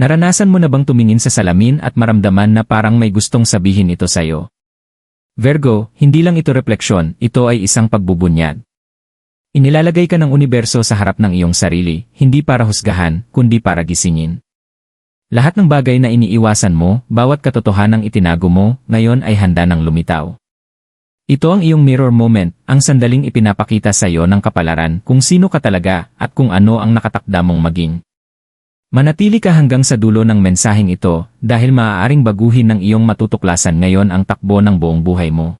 Naranasan mo na bang tumingin sa salamin at maramdaman na parang may gustong sabihin ito sa'yo? Virgo, hindi lang ito refleksyon, ito ay isang pagbubunyag. Inilalagay ka ng universo sa harap ng iyong sarili, hindi para husgahan, kundi para gisingin. Lahat ng bagay na iniiwasan mo, bawat katotohanang itinago mo, ngayon ay handa ng lumitaw. Ito ang iyong mirror moment, ang sandaling ipinapakita sa iyo ng kapalaran kung sino ka talaga at kung ano ang nakatakda mong maging. Manatili ka hanggang sa dulo ng mensaheng ito dahil maaaring baguhin ng iyong matutuklasan ngayon ang takbo ng buong buhay mo.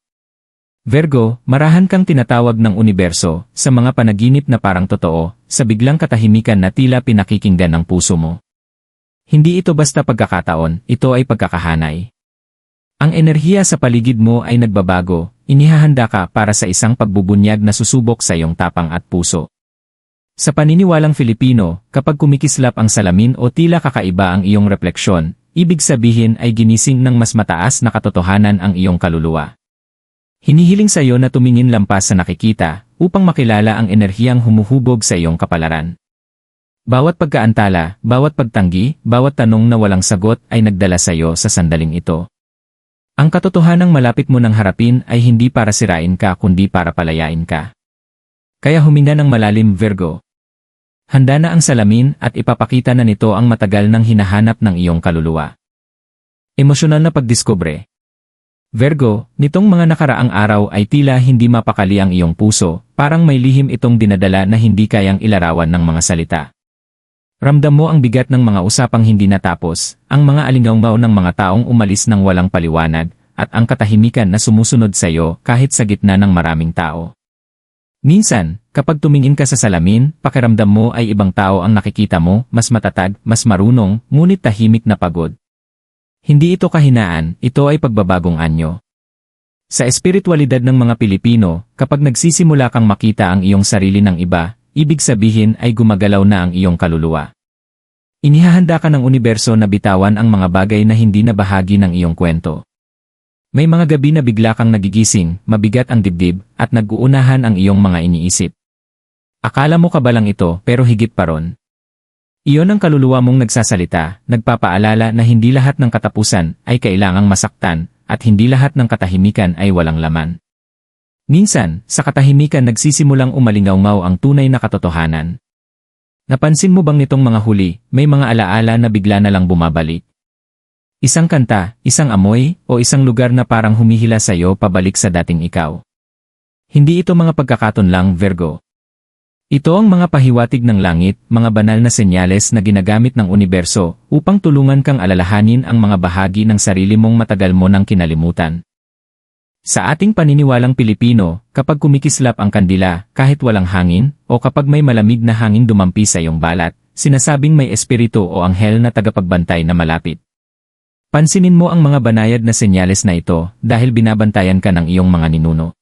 Virgo, marahan kang tinatawag ng universo sa mga panaginip na parang totoo, sa biglang katahimikan na tila pinakikinggan ng puso mo. Hindi ito basta pagkakataon, ito ay pagkakahanay. Ang enerhiya sa paligid mo ay nagbabago, inihahanda ka para sa isang pagbubunyag na susubok sa iyong tapang at puso. Sa paniniwalang Filipino, kapag kumikislap ang salamin o tila kakaiba ang iyong refleksyon, ibig sabihin ay ginising ng mas mataas na katotohanan ang iyong kaluluwa. Hinihiling sa iyo na tumingin lampas sa nakikita upang makilala ang enerhiyang humuhubog sa iyong kapalaran. Bawat pagkaantala, bawat pagtanggi, bawat tanong na walang sagot ay nagdala sa iyo sa sandaling ito. Ang katotohanang malapit mo ng harapin ay hindi para sirain ka kundi para palayain ka. Kaya huminga ng malalim Virgo. Handa na ang salamin at ipapakita na nito ang matagal nang hinahanap ng iyong kaluluwa. Emosyonal na pagdiskubre. Virgo, nitong mga nakaraang araw ay tila hindi mapakali ang iyong puso, parang may lihim itong dinadala na hindi kayang ilarawan ng mga salita. Ramdam mo ang bigat ng mga usapang hindi natapos, ang mga alingawmaw ng mga taong umalis ng walang paliwanag, at ang katahimikan na sumusunod sa iyo kahit sa gitna ng maraming tao. Minsan, kapag tumingin ka sa salamin, pakiramdam mo ay ibang tao ang nakikita mo, mas matatag, mas marunong, ngunit tahimik na pagod. Hindi ito kahinaan, ito ay pagbabagong anyo. Sa espiritualidad ng mga Pilipino, kapag nagsisimula kang makita ang iyong sarili ng iba, ibig sabihin ay gumagalaw na ang iyong kaluluwa. Inihahanda ka ng universo na bitawan ang mga bagay na hindi na bahagi ng iyong kwento. May mga gabi na bigla kang nagigising, mabigat ang dibdib, at nag-uunahan ang iyong mga iniisip. Akala mo kabalang ito, pero higit pa ron. Iyon ang kaluluwa mong nagsasalita, nagpapaalala na hindi lahat ng katapusan ay kailangang masaktan, at hindi lahat ng katahimikan ay walang laman. Minsan, sa katahimikan nagsisimulang umalingaw ang tunay na katotohanan. Napansin mo bang nitong mga huli, may mga alaala na bigla na lang bumabalik? Isang kanta, isang amoy, o isang lugar na parang humihila sa iyo pabalik sa dating ikaw. Hindi ito mga pagkakaton lang, Virgo. Ito ang mga pahiwatig ng langit, mga banal na senyales na ginagamit ng universo upang tulungan kang alalahanin ang mga bahagi ng sarili mong matagal mo nang kinalimutan. Sa ating paniniwalang Pilipino, kapag kumikislap ang kandila, kahit walang hangin, o kapag may malamig na hangin dumampi sa iyong balat, sinasabing may espiritu o anghel na tagapagbantay na malapit. Pansinin mo ang mga banayad na senyales na ito dahil binabantayan ka ng iyong mga ninuno.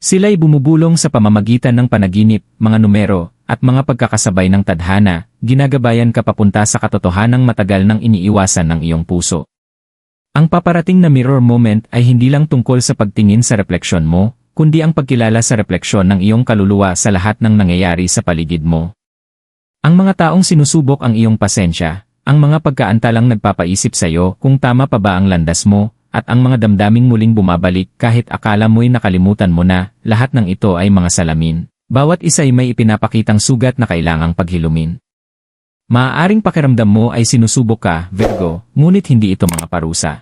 Sila'y bumubulong sa pamamagitan ng panaginip, mga numero, at mga pagkakasabay ng tadhana, ginagabayan ka papunta sa katotohanang matagal nang iniiwasan ng iyong puso. Ang paparating na mirror moment ay hindi lang tungkol sa pagtingin sa refleksyon mo, kundi ang pagkilala sa refleksyon ng iyong kaluluwa sa lahat ng nangyayari sa paligid mo. Ang mga taong sinusubok ang iyong pasensya, ang mga pagkaantalang nagpapaisip sa iyo kung tama pa ba ang landas mo, at ang mga damdaming muling bumabalik kahit akala mo'y nakalimutan mo na, lahat ng ito ay mga salamin. Bawat isa ay may ipinapakitang sugat na kailangang paghilumin. Maaaring pakiramdam mo ay sinusubok ka, Virgo, ngunit hindi ito mga parusa.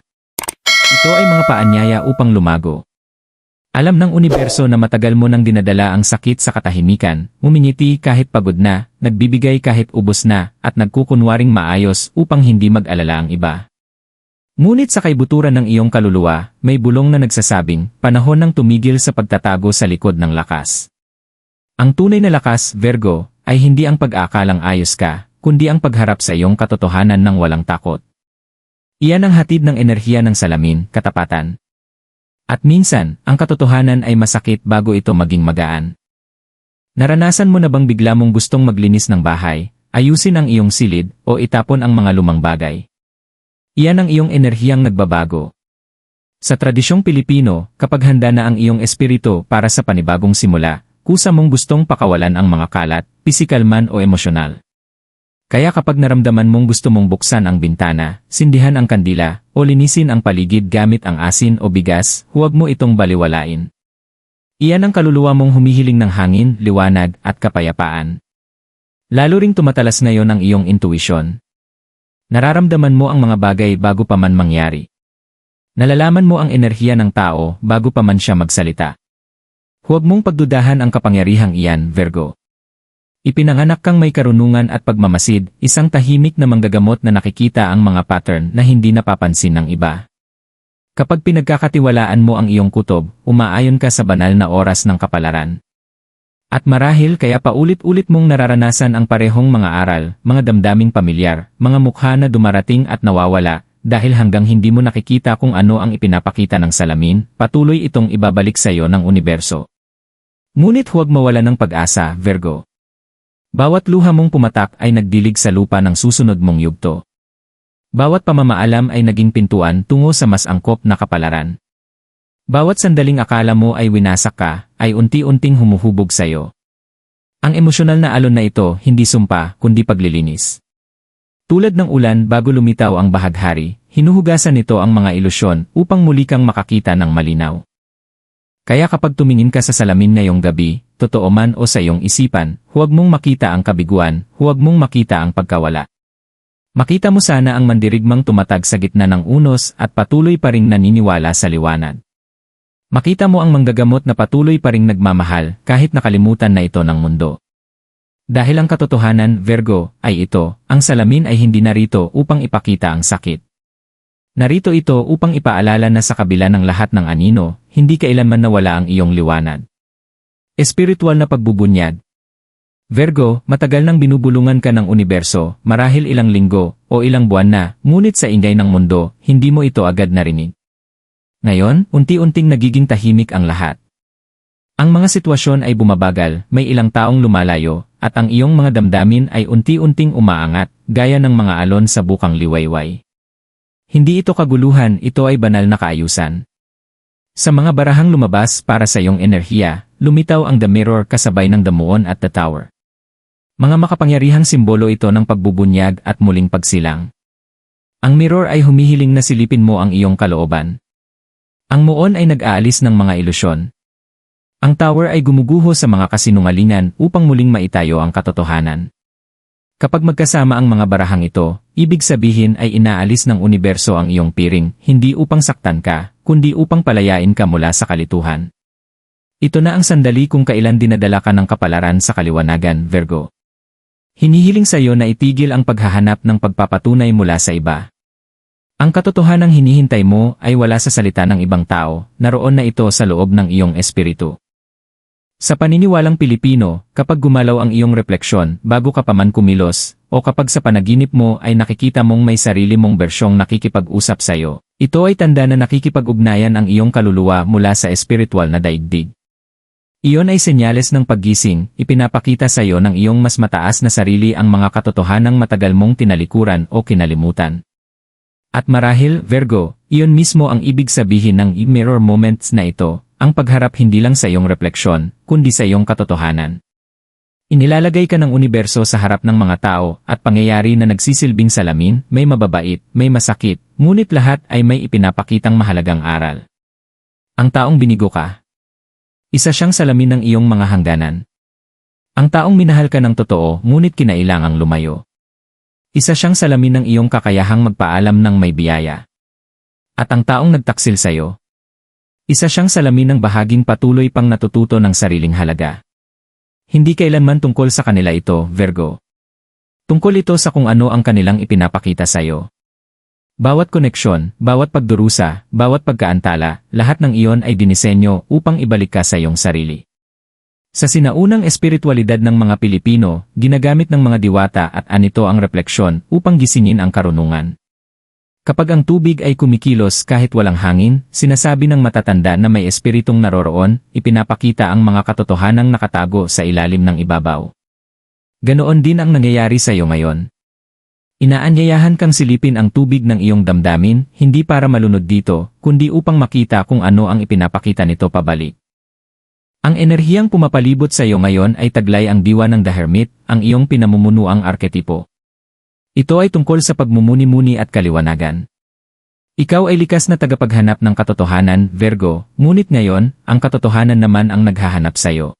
Ito ay mga paanyaya upang lumago. Alam ng universo na matagal mo nang dinadala ang sakit sa katahimikan, umingiti kahit pagod na, nagbibigay kahit ubos na, at nagkukunwaring maayos upang hindi mag-alala ang iba. Ngunit sa kaibuturan ng iyong kaluluwa, may bulong na nagsasabing, panahon ng tumigil sa pagtatago sa likod ng lakas. Ang tunay na lakas, Virgo, ay hindi ang pag-aakalang ayos ka, kundi ang pagharap sa iyong katotohanan ng walang takot. Iyan ang hatid ng enerhiya ng salamin, katapatan, at minsan, ang katotohanan ay masakit bago ito maging magaan. Naranasan mo na bang bigla mong gustong maglinis ng bahay, ayusin ang iyong silid, o itapon ang mga lumang bagay? Iyan ang iyong enerhiyang nagbabago. Sa tradisyong Pilipino, kapag handa na ang iyong espiritu para sa panibagong simula, kusa mong gustong pakawalan ang mga kalat, pisikal man o emosyonal. Kaya kapag naramdaman mong gusto mong buksan ang bintana, sindihan ang kandila, o linisin ang paligid gamit ang asin o bigas, huwag mo itong baliwalain. Iyan ang kaluluwa mong humihiling ng hangin, liwanag, at kapayapaan. Lalo ring tumatalas ngayon ang iyong intuisyon. Nararamdaman mo ang mga bagay bago pa man mangyari. Nalalaman mo ang enerhiya ng tao bago pa man siya magsalita. Huwag mong pagdudahan ang kapangyarihang iyan, Virgo. Ipinanganak kang may karunungan at pagmamasid, isang tahimik na manggagamot na nakikita ang mga pattern na hindi napapansin ng iba. Kapag pinagkakatiwalaan mo ang iyong kutob, umaayon ka sa banal na oras ng kapalaran. At marahil kaya paulit-ulit mong nararanasan ang parehong mga aral, mga damdaming pamilyar, mga mukha na dumarating at nawawala, dahil hanggang hindi mo nakikita kung ano ang ipinapakita ng salamin, patuloy itong ibabalik sa iyo ng universo. Ngunit huwag mawala ng pag-asa, Virgo. Bawat luha mong pumatak ay nagdilig sa lupa ng susunod mong yugto. Bawat pamamaalam ay naging pintuan tungo sa mas angkop na kapalaran. Bawat sandaling akala mo ay winasak ka, ay unti-unting humuhubog sa iyo. Ang emosyonal na alon na ito hindi sumpa kundi paglilinis. Tulad ng ulan bago lumitaw ang bahaghari, hinuhugasan nito ang mga ilusyon upang muli kang makakita ng malinaw. Kaya kapag tumingin ka sa salamin ngayong gabi, totoo man o sa iyong isipan, huwag mong makita ang kabiguan, huwag mong makita ang pagkawala. Makita mo sana ang mandirigmang tumatag sa gitna ng unos at patuloy pa ring naniniwala sa liwanag. Makita mo ang manggagamot na patuloy pa ring nagmamahal kahit nakalimutan na ito ng mundo. Dahil ang katotohanan, Virgo, ay ito, ang salamin ay hindi narito upang ipakita ang sakit. Narito ito upang ipaalala na sa kabila ng lahat ng anino, hindi kailanman nawala ang iyong liwanag. Espiritual na pagbubunyad. Virgo, matagal nang binubulungan ka ng universo, marahil ilang linggo, o ilang buwan na, ngunit sa ingay ng mundo, hindi mo ito agad narinig. Ngayon, unti-unting nagiging tahimik ang lahat. Ang mga sitwasyon ay bumabagal, may ilang taong lumalayo, at ang iyong mga damdamin ay unti-unting umaangat, gaya ng mga alon sa bukang liwayway. Hindi ito kaguluhan, ito ay banal na kaayusan. Sa mga barahang lumabas para sa iyong enerhiya, lumitaw ang The Mirror kasabay ng The Moon at The Tower. Mga makapangyarihang simbolo ito ng pagbubunyag at muling pagsilang. Ang mirror ay humihiling na silipin mo ang iyong kalooban. Ang muon ay nag-aalis ng mga ilusyon. Ang tower ay gumuguho sa mga kasinungalingan upang muling maitayo ang katotohanan. Kapag magkasama ang mga barahang ito, ibig sabihin ay inaalis ng universo ang iyong piring, hindi upang saktan ka, kundi upang palayain ka mula sa kalituhan. Ito na ang sandali kung kailan dinadala ka ng kapalaran sa kaliwanagan, Virgo. Hinihiling sa iyo na itigil ang paghahanap ng pagpapatunay mula sa iba. Ang katotohanang hinihintay mo ay wala sa salita ng ibang tao, naroon na ito sa loob ng iyong espiritu. Sa paniniwalang Pilipino, kapag gumalaw ang iyong refleksyon bago ka pa man kumilos, o kapag sa panaginip mo ay nakikita mong may sarili mong bersyong nakikipag-usap sa iyo, ito ay tanda na nakikipag-ugnayan ang iyong kaluluwa mula sa espiritual na daigdig. Iyon ay senyales ng paggising, ipinapakita sa iyo ng iyong mas mataas na sarili ang mga katotohanang matagal mong tinalikuran o kinalimutan. At marahil, Virgo, iyon mismo ang ibig sabihin ng mirror moments na ito, ang pagharap hindi lang sa iyong refleksyon, kundi sa iyong katotohanan. Inilalagay ka ng universo sa harap ng mga tao at pangyayari na nagsisilbing salamin, may mababait, may masakit, ngunit lahat ay may ipinapakitang mahalagang aral. Ang taong binigo ka. Isa siyang salamin ng iyong mga hangganan. Ang taong minahal ka ng totoo ngunit kinailangang lumayo. Isa siyang salamin ng iyong kakayahang magpaalam ng may biyaya. At ang taong nagtaksil sa iyo. Isa siyang salamin ng bahaging patuloy pang natututo ng sariling halaga. Hindi kailanman tungkol sa kanila ito, Virgo. Tungkol ito sa kung ano ang kanilang ipinapakita sa iyo. Bawat koneksyon, bawat pagdurusa, bawat pagkaantala, lahat ng iyon ay dinisenyo upang ibalik ka sa iyong sarili. Sa sinaunang espiritualidad ng mga Pilipino, ginagamit ng mga diwata at anito ang refleksyon upang gisingin ang karunungan. Kapag ang tubig ay kumikilos kahit walang hangin, sinasabi ng matatanda na may espiritong naroroon, ipinapakita ang mga katotohanang nakatago sa ilalim ng ibabaw. Ganoon din ang nangyayari sa iyo ngayon. Inaanyayahan kang silipin ang tubig ng iyong damdamin, hindi para malunod dito, kundi upang makita kung ano ang ipinapakita nito pabalik. Ang enerhiyang pumapalibot sa iyo ngayon ay taglay ang diwa ng The Hermit, ang iyong pinamumunuang arketipo. Ito ay tungkol sa pagmumuni-muni at kaliwanagan. Ikaw ay likas na tagapaghanap ng katotohanan, Virgo, ngunit ngayon, ang katotohanan naman ang naghahanap sa iyo.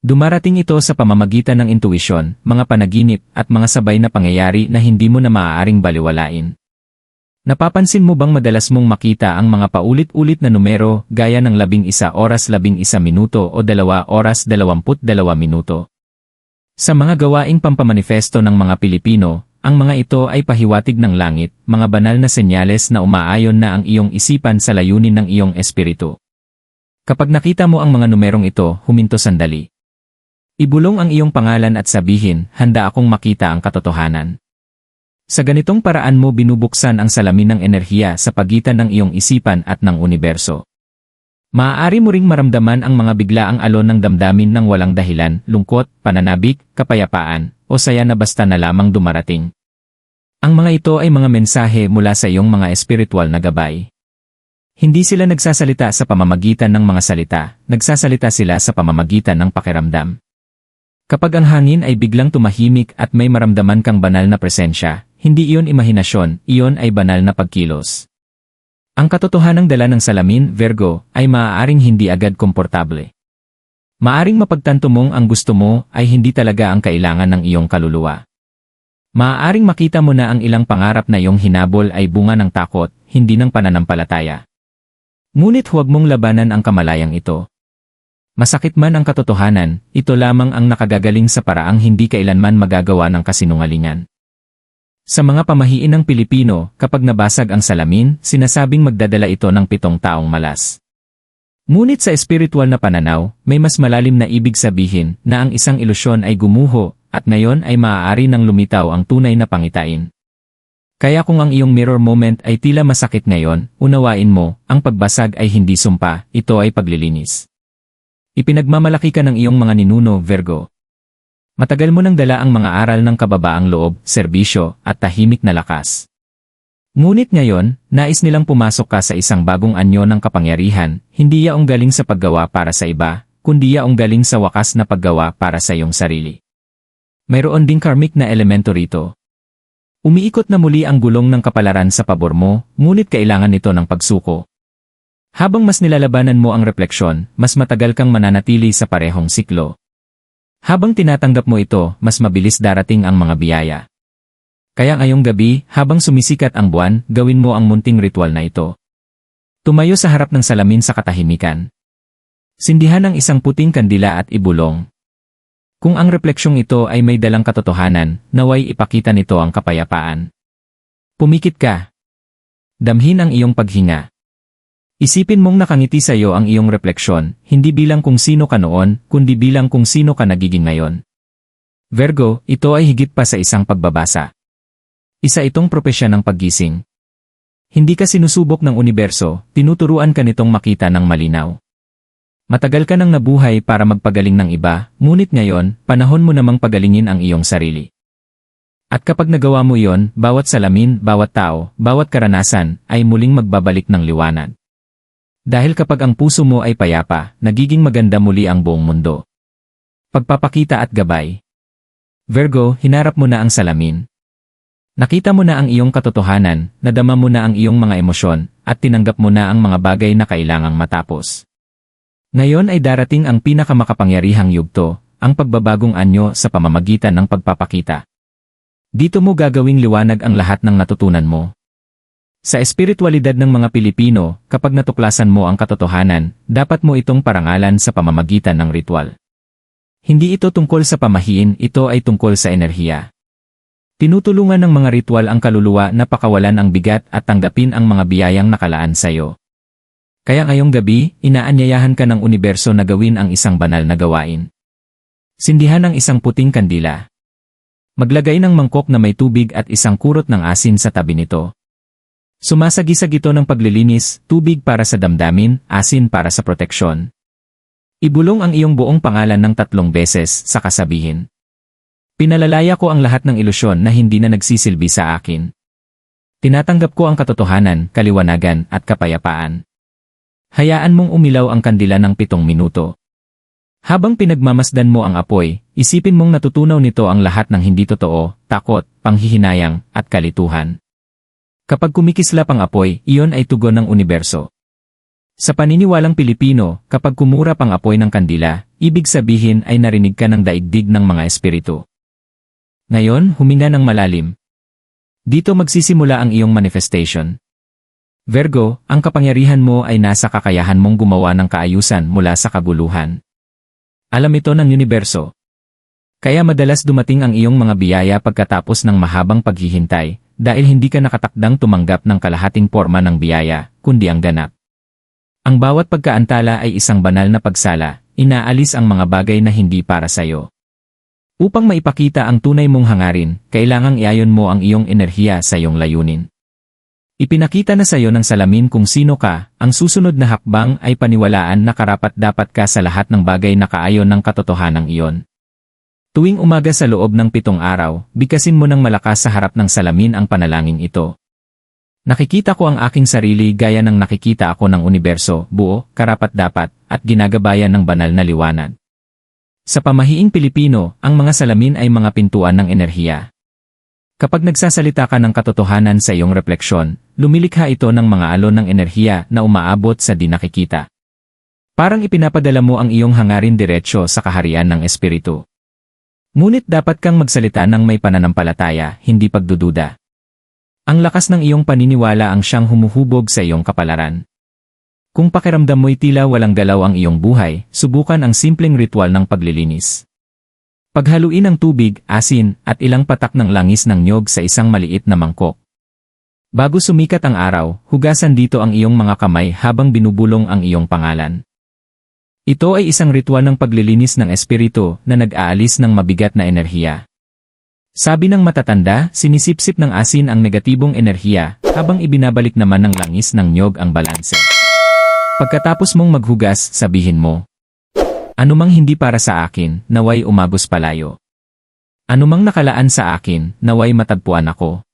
Dumarating ito sa pamamagitan ng intuisyon, mga panaginip, at mga sabay na pangyayari na hindi mo na maaaring baliwalain. Napapansin mo bang madalas mong makita ang mga paulit-ulit na numero gaya ng labing isa oras labing isa minuto o dalawa oras dalawamput dalawa minuto? Sa mga gawaing pampamanifesto ng mga Pilipino, ang mga ito ay pahiwatig ng langit, mga banal na senyales na umaayon na ang iyong isipan sa layunin ng iyong espiritu. Kapag nakita mo ang mga numerong ito, huminto sandali. Ibulong ang iyong pangalan at sabihin, handa akong makita ang katotohanan. Sa ganitong paraan mo binubuksan ang salamin ng enerhiya sa pagitan ng iyong isipan at ng universo. Maaari mo ring maramdaman ang mga biglaang alon ng damdamin ng walang dahilan, lungkot, pananabik, kapayapaan, o saya na basta na lamang dumarating. Ang mga ito ay mga mensahe mula sa iyong mga espiritual na gabay. Hindi sila nagsasalita sa pamamagitan ng mga salita, nagsasalita sila sa pamamagitan ng pakiramdam. Kapag ang hangin ay biglang tumahimik at may maramdaman kang banal na presensya, hindi iyon imahinasyon, iyon ay banal na pagkilos. Ang katotohanang dala ng salamin, Virgo, ay maaaring hindi agad komportable. Maaring mapagtanto mong ang gusto mo ay hindi talaga ang kailangan ng iyong kaluluwa. Maaaring makita mo na ang ilang pangarap na iyong hinabol ay bunga ng takot, hindi ng pananampalataya. Ngunit huwag mong labanan ang kamalayang ito. Masakit man ang katotohanan, ito lamang ang nakagagaling sa paraang hindi kailanman magagawa ng kasinungalingan. Sa mga pamahiin ng Pilipino, kapag nabasag ang salamin, sinasabing magdadala ito ng pitong taong malas. Ngunit sa espiritual na pananaw, may mas malalim na ibig sabihin na ang isang ilusyon ay gumuho at ngayon ay maaari nang lumitaw ang tunay na pangitain. Kaya kung ang iyong mirror moment ay tila masakit ngayon, unawain mo, ang pagbasag ay hindi sumpa, ito ay paglilinis. Ipinagmamalaki ka ng iyong mga ninuno, Virgo. Matagal mo nang dala ang mga aral ng kababaang loob, serbisyo, at tahimik na lakas. Ngunit ngayon, nais nilang pumasok ka sa isang bagong anyo ng kapangyarihan, hindi yaong galing sa paggawa para sa iba, kundi yaong galing sa wakas na paggawa para sa iyong sarili. Mayroon ding karmic na elemento rito. Umiikot na muli ang gulong ng kapalaran sa pabor mo, ngunit kailangan nito ng pagsuko. Habang mas nilalabanan mo ang refleksyon, mas matagal kang mananatili sa parehong siklo. Habang tinatanggap mo ito, mas mabilis darating ang mga biyaya. Kaya ngayong gabi, habang sumisikat ang buwan, gawin mo ang munting ritual na ito. Tumayo sa harap ng salamin sa katahimikan. Sindihan ang isang puting kandila at ibulong. Kung ang refleksyong ito ay may dalang katotohanan, naway ipakita nito ang kapayapaan. Pumikit ka. Damhin ang iyong paghinga. Isipin mong nakangiti sa iyo ang iyong refleksyon, hindi bilang kung sino ka noon, kundi bilang kung sino ka nagiging ngayon. Virgo, ito ay higit pa sa isang pagbabasa. Isa itong propesya ng paggising. Hindi ka sinusubok ng universo, tinuturuan ka nitong makita ng malinaw. Matagal ka nang nabuhay para magpagaling ng iba, ngunit ngayon, panahon mo namang pagalingin ang iyong sarili. At kapag nagawa mo iyon, bawat salamin, bawat tao, bawat karanasan, ay muling magbabalik ng liwanag. Dahil kapag ang puso mo ay payapa, nagiging maganda muli ang buong mundo. Pagpapakita at gabay. Virgo, hinarap mo na ang salamin. Nakita mo na ang iyong katotohanan, nadama mo na ang iyong mga emosyon, at tinanggap mo na ang mga bagay na kailangang matapos. Ngayon ay darating ang pinakamakapangyarihang yugto, ang pagbabagong anyo sa pamamagitan ng pagpapakita. Dito mo gagawing liwanag ang lahat ng natutunan mo. Sa espiritualidad ng mga Pilipino, kapag natuklasan mo ang katotohanan, dapat mo itong parangalan sa pamamagitan ng ritual. Hindi ito tungkol sa pamahiin, ito ay tungkol sa enerhiya. Tinutulungan ng mga ritual ang kaluluwa na pakawalan ang bigat at tanggapin ang mga biyayang nakalaan sa iyo. Kaya ngayong gabi, inaanyayahan ka ng universo na gawin ang isang banal na gawain. Sindihan ang isang puting kandila. Maglagay ng mangkok na may tubig at isang kurot ng asin sa tabi nito. Sumasagisag ito ng paglilinis, tubig para sa damdamin, asin para sa proteksyon. Ibulong ang iyong buong pangalan ng tatlong beses sa kasabihin. Pinalalaya ko ang lahat ng ilusyon na hindi na nagsisilbi sa akin. Tinatanggap ko ang katotohanan, kaliwanagan, at kapayapaan. Hayaan mong umilaw ang kandila ng pitong minuto. Habang pinagmamasdan mo ang apoy, isipin mong natutunaw nito ang lahat ng hindi totoo, takot, panghihinayang, at kalituhan. Kapag kumikislap ang apoy, iyon ay tugon ng universo. Sa paniniwalang Pilipino, kapag kumurap ang apoy ng kandila, ibig sabihin ay narinig ka ng daigdig ng mga espiritu. Ngayon, huminga ng malalim. Dito magsisimula ang iyong manifestation. Virgo, ang kapangyarihan mo ay nasa kakayahan mong gumawa ng kaayusan mula sa kaguluhan. Alam ito ng universo. Kaya madalas dumating ang iyong mga biyaya pagkatapos ng mahabang paghihintay, dahil hindi ka nakatakdang tumanggap ng kalahating forma ng biyaya, kundi ang ganap. Ang bawat pagkaantala ay isang banal na pagsala, inaalis ang mga bagay na hindi para sayo. Upang maipakita ang tunay mong hangarin, kailangang iayon mo ang iyong enerhiya sa iyong layunin. Ipinakita na sa iyo ng salamin kung sino ka, ang susunod na hakbang ay paniwalaan na karapat-dapat ka sa lahat ng bagay na kaayon ng katotohanan iyon. Tuwing umaga sa loob ng pitong araw, bigkasin mo ng malakas sa harap ng salamin ang panalangin ito. Nakikita ko ang aking sarili gaya ng nakikita ako ng universo, buo, karapat-dapat, at ginagabayan ng banal na liwanag. Sa pamahiing Pilipino, ang mga salamin ay mga pintuan ng enerhiya. Kapag nagsasalita ka ng katotohanan sa iyong refleksyon, lumilikha ito ng mga alon ng enerhiya na umaabot sa di nakikita. Parang ipinapadala mo ang iyong hangarin diretsyo sa kaharian ng espiritu. Ngunit dapat kang magsalita ng may pananampalataya, hindi pagdududa. Ang lakas ng iyong paniniwala ang siyang humuhubog sa iyong kapalaran. Kung pakiramdam mo'y tila walang galaw ang iyong buhay, subukan ang simpleng ritual ng paglilinis. Paghaluin ang tubig, asin, at ilang patak ng langis ng nyog sa isang maliit na mangkok. Bago sumikat ang araw, hugasan dito ang iyong mga kamay habang binubulong ang iyong pangalan. Ito ay isang ritual ng paglilinis ng espiritu na nag-aalis ng mabigat na enerhiya. Sabi ng matatanda, sinisipsip ng asin ang negatibong enerhiya habang ibinabalik naman ng langis ng nyog ang balanse. Pagkatapos mong maghugas, sabihin mo, Anumang hindi para sa akin, naway umagos palayo. Anumang nakalaan sa akin, naway matagpuan ako.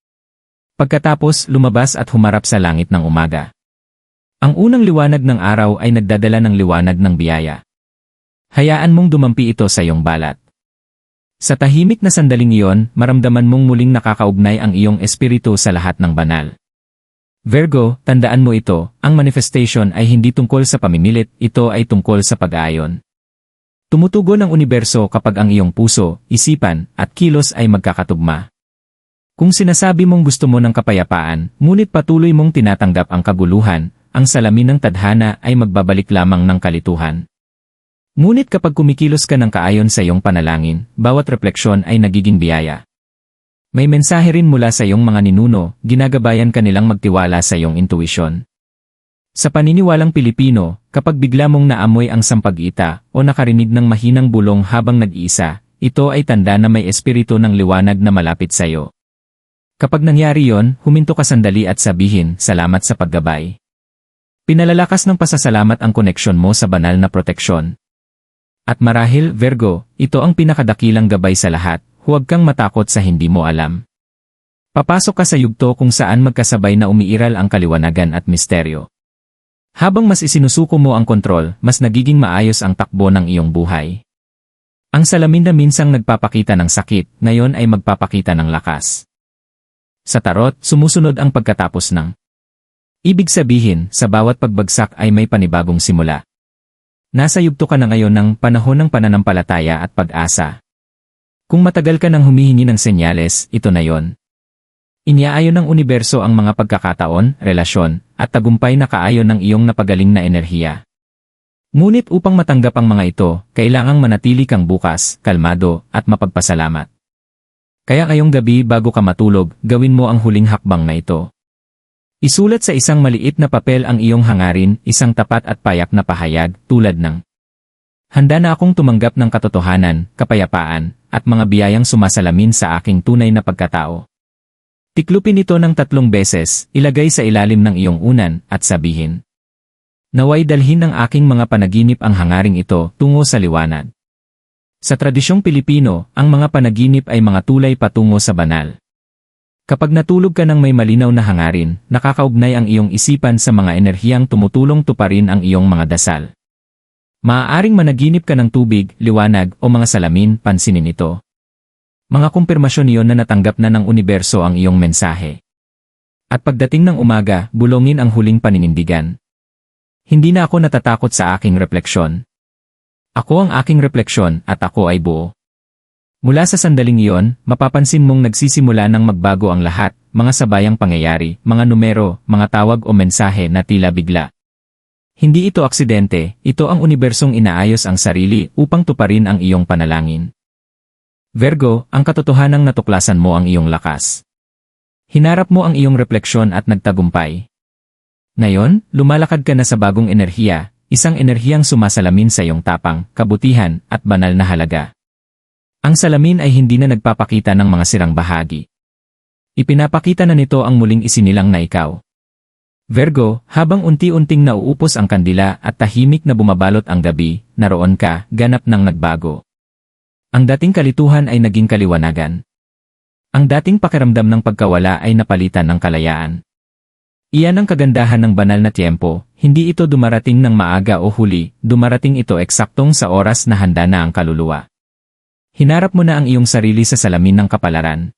Pagkatapos, lumabas at humarap sa langit ng umaga. Ang unang liwanag ng araw ay nagdadala ng liwanag ng biyaya. Hayaan mong dumampi ito sa iyong balat. Sa tahimik na sandaling iyon, maramdaman mong muling nakakaugnay ang iyong espiritu sa lahat ng banal. Virgo, tandaan mo ito, ang manifestation ay hindi tungkol sa pamimilit, ito ay tungkol sa pag-aayon. Tumutugon ang universo kapag ang iyong puso, isipan, at kilos ay magkakatugma. Kung sinasabi mong gusto mo ng kapayapaan, ngunit patuloy mong tinatanggap ang kaguluhan, ang salamin ng tadhana ay magbabalik lamang ng kalituhan. Ngunit kapag kumikilos ka ng kaayon sa iyong panalangin, bawat refleksyon ay nagiging biyaya. May mensahe rin mula sa iyong mga ninuno, ginagabayan ka nilang magtiwala sa iyong intuisyon. Sa paniniwalang Pilipino, kapag bigla mong naamoy ang sampag-ita o nakarinig ng mahinang bulong habang nag-iisa, ito ay tanda na may espiritu ng liwanag na malapit sa iyo. Kapag nangyari yon, huminto ka sandali at sabihin, salamat sa paggabay. Pinalalakas ng pasasalamat ang koneksyon mo sa banal na proteksyon. At marahil, Virgo, ito ang pinakadakilang gabay sa lahat, huwag kang matakot sa hindi mo alam. Papasok ka sa yugto kung saan magkasabay na umiiral ang kaliwanagan at misteryo. Habang mas isinusuko mo ang kontrol, mas nagiging maayos ang takbo ng iyong buhay. Ang salamin na minsang nagpapakita ng sakit, ngayon ay magpapakita ng lakas. Sa tarot, sumusunod ang pagkatapos ng. Ibig sabihin, sa bawat pagbagsak ay may panibagong simula. Nasa yugto ka na ngayon ng panahon ng pananampalataya at pag-asa. Kung matagal ka nang humihingi ng senyales, ito na yon. Iniaayon ng universo ang mga pagkakataon, relasyon, at tagumpay na kaayon ng iyong napagaling na enerhiya. Ngunit upang matanggap ang mga ito, kailangang manatili kang bukas, kalmado, at mapagpasalamat. Kaya ngayong gabi bago ka matulog, gawin mo ang huling hakbang na ito. Isulat sa isang maliit na papel ang iyong hangarin, isang tapat at payak na pahayag, tulad ng Handa na akong tumanggap ng katotohanan, kapayapaan, at mga biyayang sumasalamin sa aking tunay na pagkatao. Tiklupin ito ng tatlong beses, ilagay sa ilalim ng iyong unan, at sabihin. Naway dalhin ng aking mga panaginip ang hangaring ito tungo sa liwanag. Sa tradisyong Pilipino, ang mga panaginip ay mga tulay patungo sa banal. Kapag natulog ka ng may malinaw na hangarin, nakakaugnay ang iyong isipan sa mga enerhiyang tumutulong tuparin ang iyong mga dasal. Maaaring managinip ka ng tubig, liwanag, o mga salamin, pansinin ito. Mga kumpirmasyon iyon na natanggap na ng universo ang iyong mensahe. At pagdating ng umaga, bulongin ang huling paninindigan. Hindi na ako natatakot sa aking refleksyon. Ako ang aking refleksyon at ako ay buo. Mula sa sandaling iyon, mapapansin mong nagsisimula ng magbago ang lahat, mga sabayang pangyayari, mga numero, mga tawag o mensahe na tila bigla. Hindi ito aksidente, ito ang unibersong inaayos ang sarili upang tuparin ang iyong panalangin. Virgo, ang katotohanang natuklasan mo ang iyong lakas. Hinarap mo ang iyong refleksyon at nagtagumpay. Ngayon, lumalakad ka na sa bagong enerhiya, isang enerhiyang sumasalamin sa iyong tapang, kabutihan, at banal na halaga. Ang salamin ay hindi na nagpapakita ng mga sirang bahagi. Ipinapakita na nito ang muling isinilang na ikaw. Virgo, habang unti-unting nauupos ang kandila at tahimik na bumabalot ang gabi, naroon ka, ganap ng nagbago. Ang dating kalituhan ay naging kaliwanagan. Ang dating pakiramdam ng pagkawala ay napalitan ng kalayaan. Iyan ang kagandahan ng banal na tiempo, hindi ito dumarating ng maaga o huli, dumarating ito eksaktong sa oras na handa na ang kaluluwa. Hinarap mo na ang iyong sarili sa salamin ng kapalaran.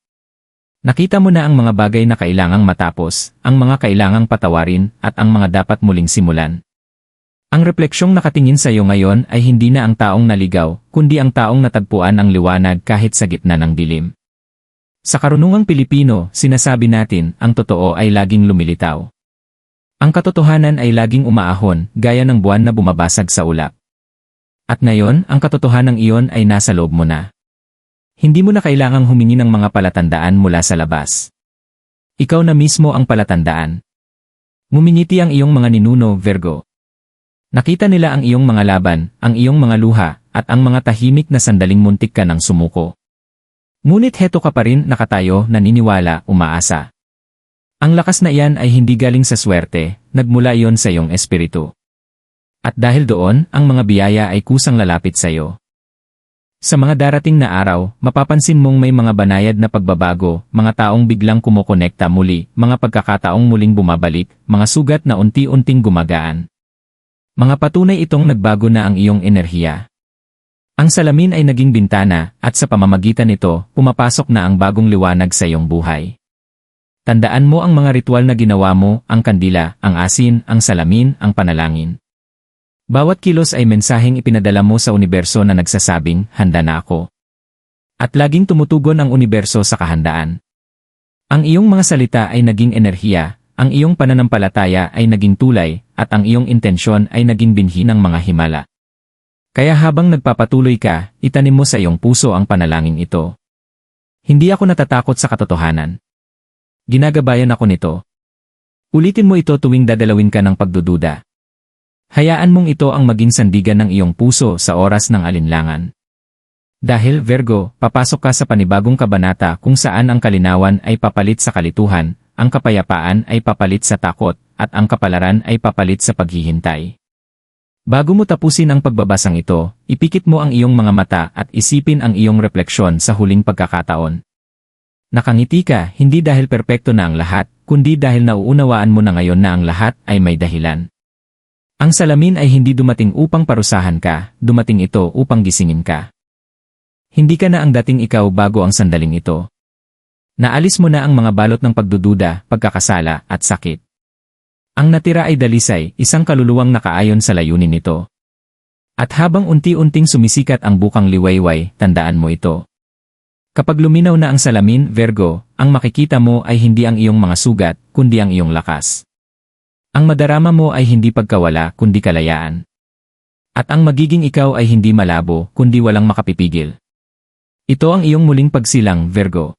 Nakita mo na ang mga bagay na kailangang matapos, ang mga kailangang patawarin, at ang mga dapat muling simulan. Ang refleksyong nakatingin sa iyo ngayon ay hindi na ang taong naligaw, kundi ang taong natagpuan ang liwanag kahit sa gitna ng dilim. Sa karunungang Pilipino, sinasabi natin, ang totoo ay laging lumilitaw. Ang katotohanan ay laging umaahon, gaya ng buwan na bumabasag sa ulap. At ngayon, ang katotohanan iyon ay nasa loob mo na. Hindi mo na kailangang humingi ng mga palatandaan mula sa labas. Ikaw na mismo ang palatandaan. Ngumingiti ang iyong mga ninuno, Virgo. Nakita nila ang iyong mga laban, ang iyong mga luha, at ang mga tahimik na sandaling muntik ka ng sumuko. Ngunit heto ka pa rin nakatayo, naniniwala, umaasa. Ang lakas na iyan ay hindi galing sa swerte, nagmula iyon sa iyong espiritu. At dahil doon, ang mga biyaya ay kusang lalapit sa iyo. Sa mga darating na araw, mapapansin mong may mga banayad na pagbabago, mga taong biglang kumokonekta muli, mga pagkakataong muling bumabalik, mga sugat na unti-unting gumagaan. Mga patunay itong nagbago na ang iyong enerhiya. Ang salamin ay naging bintana, at sa pamamagitan nito, pumapasok na ang bagong liwanag sa iyong buhay. Tandaan mo ang mga ritual na ginawa mo, ang kandila, ang asin, ang salamin, ang panalangin. Bawat kilos ay mensaheng ipinadala mo sa universo na nagsasabing, handa na ako. At laging tumutugon ang universo sa kahandaan. Ang iyong mga salita ay naging enerhiya, ang iyong pananampalataya ay naging tulay, at ang iyong intensyon ay naging binhi ng mga himala. Kaya habang nagpapatuloy ka, itanim mo sa iyong puso ang panalangin ito. Hindi ako natatakot sa katotohanan. Ginagabayan ako nito. Ulitin mo ito tuwing dadalawin ka ng pagdududa. Hayaan mong ito ang maging sandigan ng iyong puso sa oras ng alinlangan. Dahil Virgo, papasok ka sa panibagong kabanata kung saan ang kalinawan ay papalit sa kalituhan, ang kapayapaan ay papalit sa takot, at ang kapalaran ay papalit sa paghihintay. Bago mo tapusin ang pagbabasang ito, ipikit mo ang iyong mga mata at isipin ang iyong refleksyon sa huling pagkakataon. Nakangiti ka hindi dahil perpekto na ang lahat, kundi dahil nauunawaan mo na ngayon na ang lahat ay may dahilan. Ang salamin ay hindi dumating upang parusahan ka, dumating ito upang gisingin ka. Hindi ka na ang dating ikaw bago ang sandaling ito. Naalis mo na ang mga balot ng pagdududa, pagkakasala, at sakit. Ang natira ay dalisay, isang kaluluwang nakaayon sa layunin nito. At habang unti-unting sumisikat ang bukang liwayway, tandaan mo ito. Kapag luminaw na ang salamin, Virgo, ang makikita mo ay hindi ang iyong mga sugat, kundi ang iyong lakas. Ang madarama mo ay hindi pagkawala kundi kalayaan. At ang magiging ikaw ay hindi malabo kundi walang makapipigil. Ito ang iyong muling pagsilang, Virgo.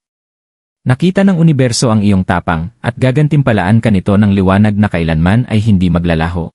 Nakita ng universo ang iyong tapang at gagantimpalaan ka nito ng liwanag na kailanman ay hindi maglalaho.